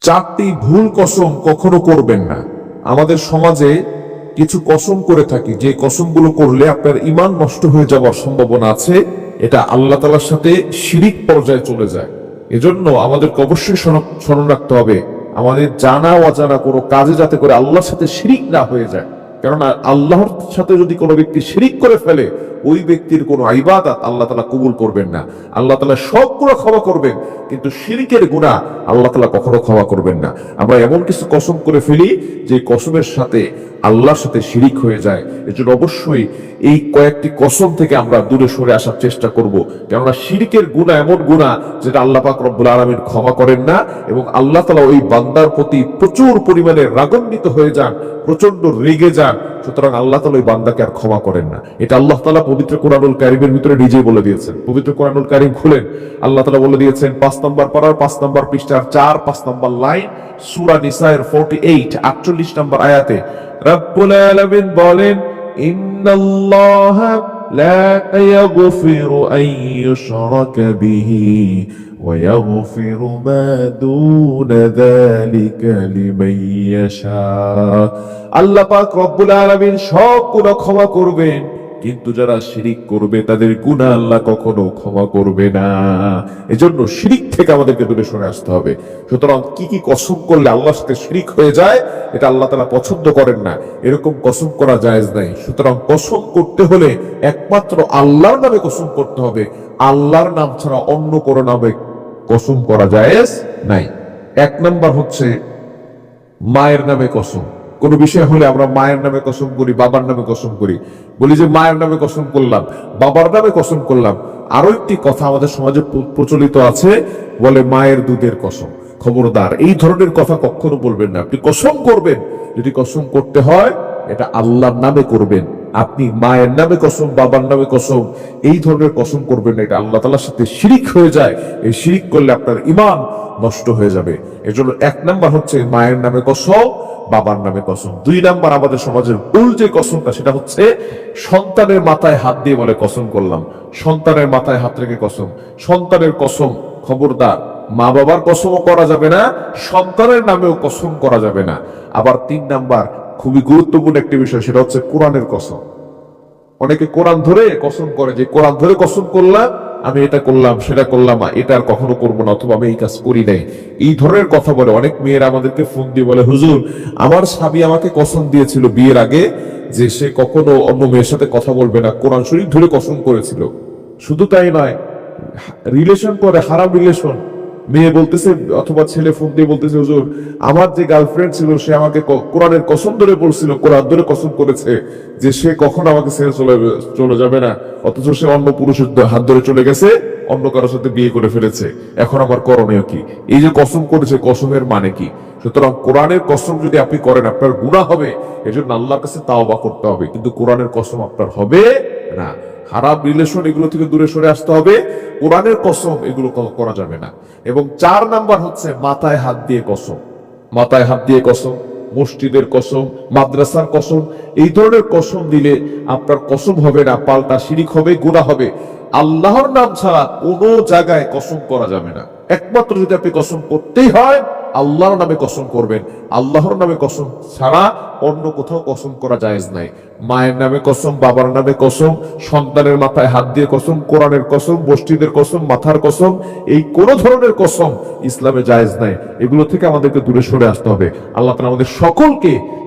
চারটি ভুল কসম কখনো করবেন না। আমাদের সমাজে কিছু কসম করে থাকি, যে কসমগুলো করলে আপনার ইমান নষ্ট হয়ে যাওয়ার সম্ভাবনা আছে, এটা আল্লাহ তালার সাথে শিরিক পর্যায়ে চলে যায়। এজন্য আমাদেরকে অবশ্যই স্মরণ- রাখতে হবে, আমাদের জানা অজানা কোনো কাজে যাতে করে আল্লাহর সাথে শিরিক না হয়ে যায়। কেননা আল্লাহর সাথে যদি কোনো ব্যক্তি শিরিক করে ফেলে ওই ব্যক্তির কোনো আইবাদাত আল্লাহ তালা কবুল করবেন না। আল্লাহ তালা সবগুলো ক্ষমা করবেন, কিন্তু শিরিকের গুণা আল্লাহ তালা কখনো ক্ষমা করবেন না। আমরা এমন কিছু কসম করে ফেলি, যে কসমের সাথে আল্লাহর সাথে শিরিক হয়ে যায়। এজন্য অবশ্যই এই কয়েকটি কসম থেকে আমরা দূরে সরে আসার চেষ্টা করব। কেননা শিরিকের গুণা এমন গুণা যেটা আল্লাহ পাক রব্বুল আলমিন ক্ষমা করেন না, এবং আল্লাহ তালা ওই বান্দার প্রতি প্রচুর পরিমাণে রাগান্বিত হয়ে যান প্রচণ্ড রেগে যান। সুতরাং আল্লাহ তালা ওই বান্দাকে আর ক্ষমা করেন না। এটা আল্লাহ তালা পবিত্র কোরআনুল কারিমের ভিতরে নিজেই বলে দিয়েছেন। পবিত্র কোরআনুল কারিম খুলেন। আল্লাহ তালা বলে দিয়েছেন, পাঁচ নম্বর পাড়ার পাঁচ নম্বর পৃষ্ঠার চার, পাঁচ নম্বর লাইন, সুরা নিসায়ের ফোরটি এইট আটচল্লিশ নম্বর আয়াতে, রব্বুল আলমিন বলেন, ইন্নাল্লাহ لا يغفر أن يشرك به ويغفر ما دون ذلك لمن يشاء আল্লাহ পাক রব্বুল আলামিন সব গুনাহ ক্ষমা করবেন কিন্তু যারা শিরিক করবে, তাদের গুনাহ আল্লাহ কখনো ক্ষমা করবে না। এজন্য শিরিক থেকে আমাদেরকে দূরে সরে আসতে হবে। সুতরাং কি কি কসম করলে আল্লাহর সাথে শিরিক হয়ে যায়, এটা আল্লাহ তালা পছন্দ করেন না। এরকম কসম করা জায়েজ নাই। সুতরাং কসম করতে হলে একমাত্র আল্লাহর নামে কসম করতে হবে। আল্লাহর নাম ছাড়া অন্য কোনো নামে কসম করা জায়েজ নাই। এক নাম্বার হচ্ছে মায়ের নামে কসম। কোন বিষয় হলে আমরা মায়ের নামে কসম করি, বাবার নামে কসম করি। বলি যে মায়ের নামে কসম করলাম, বাবার নামে কসম করলাম। আরও একটি কথা আমাদের সমাজে প্রচলিত আছে, বলে মায়ের দুধের কসম। খবরদার, এই ধরনের কথা কখনো বলবেন না। আপনি কসম করবেন, যদি কসম করতে হয়, এটা আল্লাহর নামে করবেন। আপনি মায়ের নামে কসম, বাবার নামে কসম, এই ধরনের কসম করবেন না। এটা আল্লাহ তালার সাথে শিরিক হয়ে যায়। এই শিরিক করলে আপনার ইমান নষ্ট হয়ে যাবে। এজন্য এক নাম্বার হচ্ছে মায়ের নামে কসম, বাবার নামে কসম। দুই নাম্বার আমাদের সমাজের ভুল যে কসমটা, সেটা হচ্ছে সন্তানের মাথায় হাত দিয়ে বলে, কসম করলাম। সন্তানের মাথায় হাত রেখে কসম। সন্তানের কসম, খবরদার। মা বাবার কসমও করা যাবে না, সন্তানের নামেও কসম করা যাবে না। আবার তিন নাম্বার খুবই গুরুত্বপূর্ণ একটি বিষয়, সেটা হচ্ছে কোরআনের কসম। অনেকে কোরআন ধরে কসম করে যে, কোরআন ধরে কসম করলাম, আমি এটা করলাম, সেটা করলাম এটা আর কখনো করব না, অথবা আমি এই কাজ করি নাই। এই ধরনের কথা বলে অনেক মেয়েরা আমাদেরকে ফোন দিয়ে বলে, হুজুর, আমার স্বামী আমাকে কসম দিয়েছিল বিয়ের আগে যে, সে কখনো অন্য মেয়ের সাথে কথা বলবে না, কোরআন শরীফ ধরে কসম করেছিল। শুধু তাই নয়, রিলেশন করে হারাম রিলেশন। মেয়ে বলতেছে অথবা ছেলে ফোন দিয়ে বলতেছে, হুজুর, আমার যে গার্লফ্রেন্ড ছিল, সে আমাকে কোরআনের কসম ধরে বলছিল, কোরআন ধরে কসম করেছে যে সে কখনো আমাকে ছেড়ে চলে চলে যাবে না। অথচ সে অন্য পুরুষের হাত ধরে চলে গেছে, অন্য কারোর সাথে বিয়ে করে ফেলেছে। এখন আমার করণীয় কি? এই যে কসম করেছে, কসমের মানে কি? সুতরাং কোরআনের কসম যদি আপনি করেন, আপনার গুণা হবে। এজন্য আল্লাহর কাছে তাওবা করতে হবে। কিন্তু কোরআনের কসম আপনার হবে না। খারাপ রিলেশন এগুলো থেকে দূরে সরে আসতে হবে। কোরআনের কসম এগুলো করা যাবে না। এবং চার নাম্বার হচ্ছে মাথায় হাত দিয়ে কসম। মাথায় হাত দিয়ে কসম, মসজিদের কসম, মাদ্রাসার কসম, এই ধরনের কসম দিলে আপনার কসম হবে না, পাল্টা শিরিক হবে গুণা হবে। আল্লাহর নাম ছাড়া কোনো জায়গায় কসম করা যাবে না। একমাত্র যদি আপনি কসম করতেই হয় আল্লাহর নামে কসম করবেন। আল্লাহর নামে কসম ছাড়া অন্য কোথাও কসম করা জায়েজ নাই। মায়ের নামে কসম, বাবার নামে কসম, সন্তানের মাথায় হাত দিয়ে কসম, কোরআনের কসম বস্তিদের কসম, মাথার কসম, এই কোন ধরনের কসম ইসলামে জায়েজ নাই। এগুলো থেকে আমাদেরকে দূরে সরে আসতে হবে। আল্লাহ তালা আমাদের সকলকে